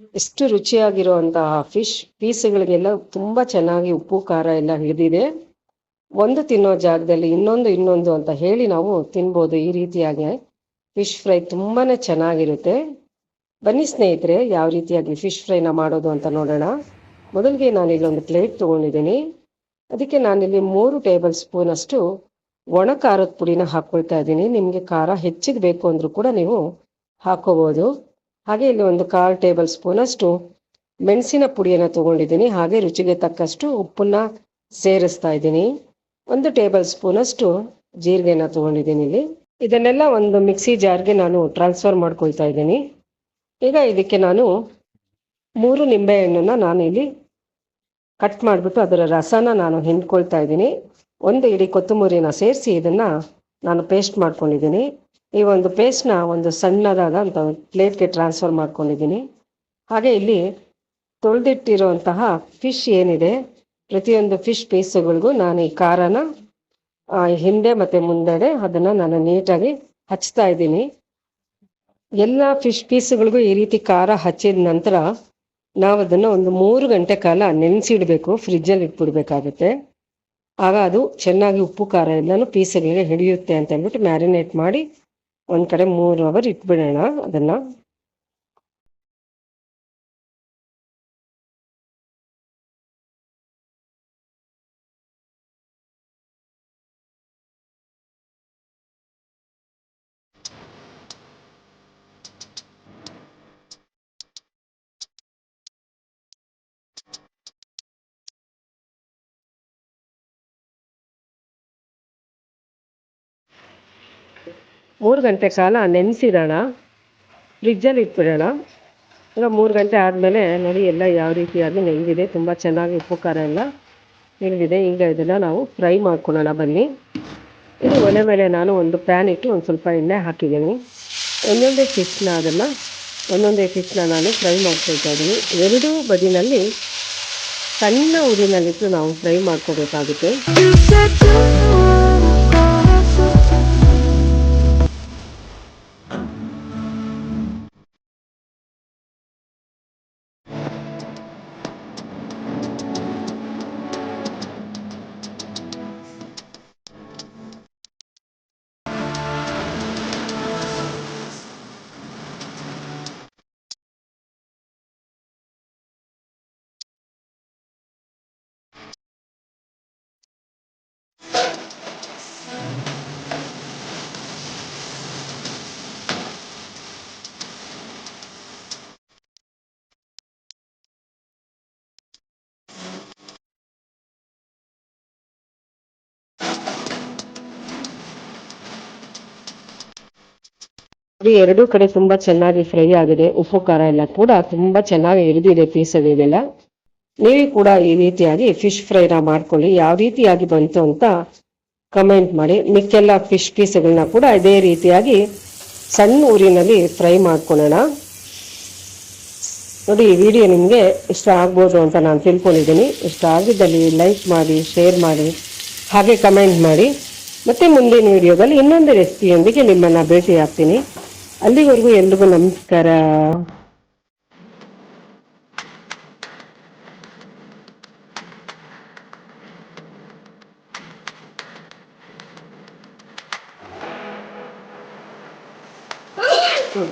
ಎಷ್ಟು ರುಚಿಯಾಗಿರುವಂತಹ ಫಿಶ್, ಪೀಸ್ಗಳಿಗೆಲ್ಲ ತುಂಬ ಚೆನ್ನಾಗಿ ಉಪ್ಪು, ಖಾರ ಎಲ್ಲ ಹಿಡಿದಿದೆ. ಒಂದು ತಿನ್ನೋ ಜಾಗದಲ್ಲಿ ಇನ್ನೊಂದು ಇನ್ನೊಂದು ಅಂತ ಹೇಳಿ ನಾವು ತಿನ್ಬೋದು ಈ ರೀತಿಯಾಗಿ. ಫಿಶ್ ಫ್ರೈ ತುಂಬಾ ಚೆನ್ನಾಗಿರುತ್ತೆ. ಬನ್ನಿ ಸ್ನೇಹಿತರೆ, ಯಾವ ರೀತಿಯಾಗಿ ಫಿಶ್ ಫ್ರೈನ ಮಾಡೋದು ಅಂತ ನೋಡೋಣ. ಮೊದಲಿಗೆ ನಾನು ಒಂದು ಪ್ಲೇಟ್ ತೊಗೊಂಡಿದ್ದೀನಿ. ಅದಕ್ಕೆ ನಾನಿಲ್ಲಿ ಮೂರು ಟೇಬಲ್ ಸ್ಪೂನ್ ಅಷ್ಟು ಒಣ ಖಾರದ ಪುಡಿನ ಹಾಕ್ಕೊಳ್ತಾ ಇದ್ದೀನಿ. ನಿಮಗೆ ಖಾರ ಹೆಚ್ಚಿಗೆ ಬೇಕು ಅಂದರೂ ಕೂಡ ನೀವು ಹಾಕೋಬೋದು. ಹಾಗೆ ಇಲ್ಲಿ ಒಂದು ಕಾಲ್ ಟೇಬಲ್ ಸ್ಪೂನ್ ಅಷ್ಟು ಮೆಣಸಿನ ಪುಡಿಯನ್ನು ತಗೊಂಡಿದ್ದೀನಿ. ಹಾಗೆ ರುಚಿಗೆ ತಕ್ಕಷ್ಟು ಉಪ್ಪನ್ನ ಸೇರಿಸ್ತಾ ಇದ್ದೀನಿ. ಒಂದು ಟೇಬಲ್ ಸ್ಪೂನ್ ಅಷ್ಟು ಜೀರಿಗೆನ ತಗೊಂಡಿದ್ದೀನಿ ಇಲ್ಲಿ. ಇದನ್ನೆಲ್ಲ ಒಂದು ಮಿಕ್ಸಿ ಜಾರ್ಗೆ ನಾನು ಟ್ರಾನ್ಸ್ಫರ್ ಮಾಡ್ಕೊಳ್ತಾ ಇದ್ದೀನಿ. ಈಗ ಇದಕ್ಕೆ ನಾನು ಮೂರು ನಿಂಬೆಹಣ್ಣನ್ನು ನಾನು ಇಲ್ಲಿ ಕಟ್ ಮಾಡಿಬಿಟ್ಟು ಅದರ ರಸನ ನಾನು ಹಿಂಡ್ಕೊಳ್ತಾ ಇದ್ದೀನಿ. ಒಂದು ಇಡೀ ಕೊತ್ತಂಬರಿನ ಸೇರಿಸಿ ಇದನ್ನು ನಾನು ಪೇಸ್ಟ್ ಮಾಡ್ಕೊಂಡಿದ್ದೀನಿ. ಈ ಒಂದು ಪೇಸ್ಟ್ನ ಒಂದು ಸಣ್ಣದಾದ ಅಂತ ಪ್ಲೇಟ್ಗೆ ಟ್ರಾನ್ಸ್ಫರ್ ಮಾಡ್ಕೊಂಡಿದ್ದೀನಿ. ಹಾಗೆ ಇಲ್ಲಿ ತೊಳೆದಿಟ್ಟಿರುವಂತಹ ಫಿಶ್ ಏನಿದೆ, ಪ್ರತಿಯೊಂದು ಫಿಶ್ ಪೀಸುಗಳಿಗೂ ನಾನು ಈ ಖಾರನ ಹಿಂದೆ ಮತ್ತು ಮುಂದೆಡೆ ಅದನ್ನು ನಾನು ನೀಟಾಗಿ ಹಚ್ತಾ ಇದ್ದೀನಿ. ಎಲ್ಲ ಫಿಶ್ ಪೀಸುಗಳಿಗೂ ಈ ರೀತಿ ಖಾರ ಹಚ್ಚಿದ ನಂತರ ನಾವು ಅದನ್ನು ಒಂದು ಮೂರು ಗಂಟೆ ಕಾಲ ನೆನೆಸಿಡಬೇಕು ಫ್ರಿಜ್ಜಲ್ಲಿ ಇಟ್ಬಿಡ್ಬೇಕಾಗುತ್ತೆ. ಆಗ ಅದು ಚೆನ್ನಾಗಿ ಉಪ್ಪು ಖಾರ ಎಲ್ಲನೂ ಪೀಸುಗಳಿಗೆ ಹಿಡಿಯುತ್ತೆ ಅಂತ ಹೇಳ್ಬಿಟ್ಟು ಮ್ಯಾರಿನೇಟ್ ಮಾಡಿ ಒಂದು ಕಡೆ ಮೂರು ಅವರ್ ಇಟ್ಬಿಡೋಣ ಅದನ್ನು. ಮೂರು ಗಂಟೆ ಕಾಲ ನೆನೆಸಿಡೋಣ ಫ್ರಿಜ್ಜಲ್ಲಿ ಇಟ್ಬಿಡೋಣ. ಈಗ ಮೂರು ಗಂಟೆ ಆದಮೇಲೆ ನೋಡಿ ಎಲ್ಲ ಯಾವ ರೀತಿಯಾಗಿ ನೆಂದಿದೆ ತುಂಬ ಚೆನ್ನಾಗಿ ಉಪ್ಪು, ಖಾರ ಎಲ್ಲ ಹಿಡಿದಿದೆ ಈಗ ಇದನ್ನ ನಾವು ಫ್ರೈ ಮಾಡ್ಕೊಳ್ಳೋಣ ಬನ್ನಿ. ಇದು ಒಲೆ ಮೇಲೆ ನಾನು ಒಂದು ಪ್ಯಾನ್ ಇಟ್ಟು ಒಂದು ಸ್ವಲ್ಪ ಎಣ್ಣೆ ಹಾಕಿದ್ದೀನಿ. ಒಂದೊಂದೇ ಫಿಶ್ನ ಅದನ್ನು, ಒಂದೊಂದೇ ಫಿಶ್ನ ನಾನು ಫ್ರೈ ಮಾಡ್ಕೊಳ್ತಾ ಇದ್ದೀನಿ ಎರಡೂ ಬದಿನಲ್ಲಿ ಸಣ್ಣ ಉರಿನಲ್ಲಿಟ್ಟು ನಾವು ಫ್ರೈ ಮಾಡ್ಕೋಬೇಕಾಗುತ್ತೆ. ಇದು ಎರಡೂ ಕಡೆ ತುಂಬಾ ಚೆನ್ನಾಗಿ ಫ್ರೈ ಆಗಿದೆ ಉಪ್ಪು ಖಾರ ಎಲ್ಲ ಕೂಡ ತುಂಬಾ ಚೆನ್ನಾಗಿ ಹಿಡಿದಿದೆ ಪೀಸಲ್ಲಿದೆಲ್ಲ ನೀವು ಕೂಡ ಈ ರೀತಿಯಾಗಿ ಫಿಶ್ ಫ್ರೈನ ಮಾಡ್ಕೊಳ್ಳಿ, ಯಾವ ರೀತಿಯಾಗಿ ಬಂತು ಅಂತ ಕಮೆಂಟ್ ಮಾಡಿ. ಮಿಕ್ಕೆಲ್ಲ ಫಿಶ್ ಪೀಸ್ಗಳನ್ನ ಕೂಡ ಇದೇ ರೀತಿಯಾಗಿ ಸಣ್ಣ ಊರಿನಲ್ಲಿ ಫ್ರೈ ಮಾಡ್ಕೊಳ್ಳೋಣ. ನೋಡಿ, ಈ ವಿಡಿಯೋ ನಿಮಗೆ ಇಷ್ಟ ಆಗ್ಬೋದು ಅಂತ ನಾನು ತಿಳ್ಕೊಂಡಿದ್ದೀನಿ. ಇಷ್ಟ ಆಗಿದ್ದಲ್ಲಿ ಲೈಕ್ ಮಾಡಿ ಶೇರ್ ಮಾಡಿ, ಹಾಗೆ ಕಮೆಂಟ್ ಮಾಡಿ. ಮತ್ತೆ ಮುಂದಿನ ವಿಡಿಯೋದಲ್ಲಿ ಇನ್ನೊಂದು ರೆಸಿಪಿಯೊಂದಿಗೆ ನಿಮ್ಮನ್ನು ಭೇಟಿ ಆಗ್ತೀನಿ ಅಲ್ಲಿವರೆಗೂ ಎಲ್ರಿಗೂ ನಮಸ್ಕಾರ ಹ್ಮ್